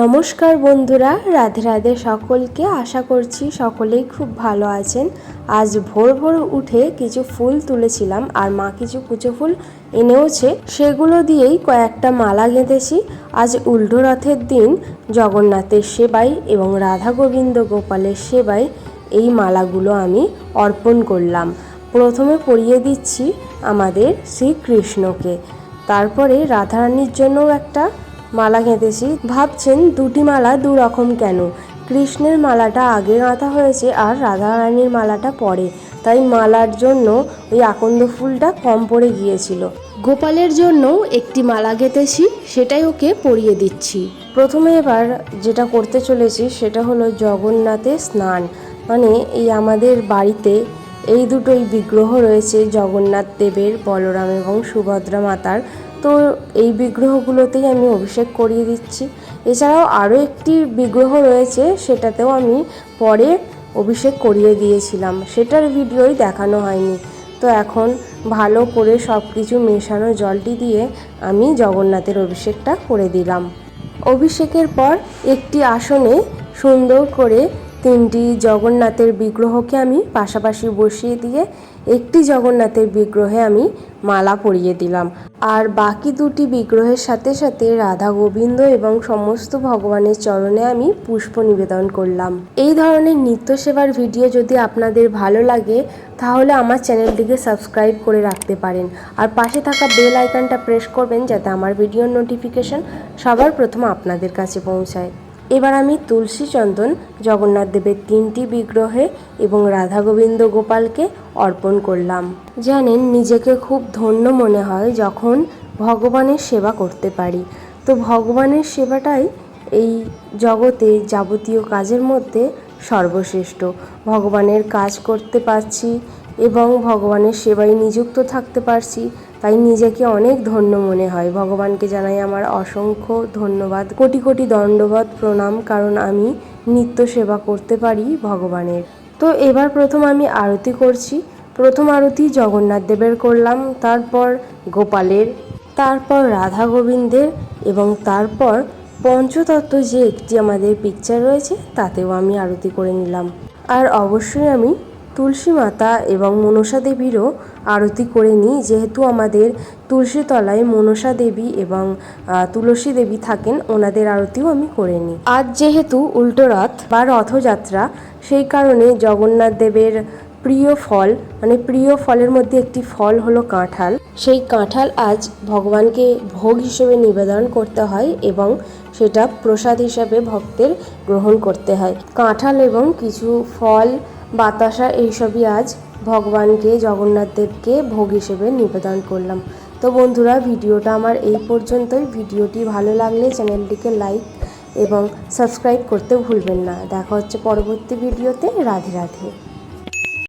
নমস্কার বন্ধুরা, রাধে রাধে সকলকে আশা করছি সকলেই খুব ভালো আছেন। আজ ভোর ভোর উঠে কিছু ফুল তুলেছিলাম আর মা কিছু কুচো ফুল এনেওছে, সেগুলো দিয়েই কয়েকটা মালা গেঁথেছি। আজ উল্টো রথের দিন, জগন্নাথের সেবাই এবং রাধা গোবিন্দ গোপালের সেবাই এই মালাগুলো আমি অর্পণ করলাম। প্রথমে পরিয়ে দিচ্ছি আমাদের শ্রীকৃষ্ণকে। তারপরে রাধারানীর জন্যও একটা মালা গেঁথেছি। ভাবছেন দুটি মালা দু রকম কেন? কৃষ্ণের মালাটা আগে গাঁথা হয়েছে আর রাধারানীর মালাটা পরে। তাই মালার জন্য ওই আকন্দ ফুলটা কম পড়ে গিয়েছিল। গোপালের জন্যও একটি মালা গেঁথেছি, সেটাই ওকে পরিয়ে দিচ্ছি। প্রথমে এবার যেটা করতে চলেছি, সেটা হলো জগন্নাথের স্নান। মানে এই আমাদের বাড়িতে এই দুটোই বিগ্রহ রয়েছে, জগন্নাথ দেবের, বলরাম এবং সুভদ্রা মাতার। তো এই বিগ্রহগুলোতেই আমি অভিষেক করিয়ে দিচ্ছি। এছাড়াও আরও একটি বিগ্রহ রয়েছে, সেটাতেও আমি পরে অভিষেক করিয়ে দিয়েছিলাম। সেটার ভিডিওই দেখানো হয়নি। তো এখন ভালো করে সব কিছু মেশানো জলটি দিয়ে আমি জগন্নাথের অভিষেকটা করে দিলাম। অভিষেকের পর একটি আসনে সুন্দর করে তিনটি জগন্নাথের বিগ্রহকে আমি পাশাপাশি বসিয়ে দিয়ে একটি জগন্নাথের বিগ্রহে আমি মালা পরিয়ে দিলাম। আর বাকি দুটি বিগ্রহের সাথে সাথে রাধা গোবিন্দ এবং সমস্ত ভগবানের চরণে আমি পুষ্প নিবেদন করলাম। এই ধরনের নিত্য সেবার ভিডিও যদি আপনাদের ভালো লাগে, তাহলে আমার চ্যানেলটিকে সাবস্ক্রাইব করে রাখতে পারেন। আর পাশে থাকা বেল আইকনটা প্রেস করবেন, যাতে আমার ভিডিওর নোটিফিকেশন সবার প্রথম আপনাদের কাছে পৌঁছায়। এবার আমি তুলসী চন্দন, জগন্নাথ দেবের তিনটি বিগ্রহে এবং রাধা গোবিন্দ গোপালকে অর্পণ করলাম। জানেন, নিজেকে খুব ধন্য মনে হয় যখন ভগবানের সেবা করতে পারি। তো ভগবানের সেবাটাই এই জগতে যাবতীয় কাজের মধ্যে সর্বশ্রেষ্ঠ। ভগবানের কাজ করতে পারছি এবং ভগবানের সেবায় নিযুক্ত থাকতে পারছি। তাই নিজেকে অনেক ধন্য মনে হয়। ভগবানকে জানাই আমার অসংখ্য ধন্যবাদ। কোটি কোটি দণ্ডবাদ, প্রণাম, কারণ আমি নিত্য সেবা করতে পারি ভগবানের। তো এবার প্রথম আমি আরতি করছি। প্রথম আরতি জগন্নাথ দেবের করলাম, তারপর গোপালের, তারপর রাধা গোবিন্দের এবং তারপর পঞ্চতত্ত্ব যে একটি আমাদের পিকচার রয়েছে, তাতেও আমি আরতি করে নিলাম। আর অবশ্যই আমি তুলসী মাতা এবং মনসা দেবীরও আরতি করে নিই। যেহেতু আমাদের তুলসী তলায় মনসা দেবী এবং তুলসী দেবী থাকেন, ওনাদের আরতিও আমি করে নিই। আজ যেহেতু উল্টো রথ বা রথযাত্রা, সেই কারণে জগন্নাথ দেবের প্রিয় ফল মানে প্রিয় ফলের মধ্যে একটি ফল হলো কাঁঠাল। সেই কাঁঠাল আজ ভগবানকে ভোগ হিসেবে নিবেদন করতে হয় এবং সেটা প্রসাদ হিসাবে ভক্তের গ্রহণ করতে হয়। কাঁঠাল এবং কিছু ফল, বাতাসা এইসবই আজ ভগবানকে, জগন্নাথ দেবকে ভোগ হিসেবে নিবেদন করলাম। তো বন্ধুরা, ভিডিওটা আমার এই পর্যন্তই। ভিডিওটি ভালো লাগলে চ্যানেলটিকে লাইক এবং সাবস্ক্রাইব করতে ভুলবেন না। দেখা হচ্ছে পরবর্তী ভিডিওতে। রাধে রাধে।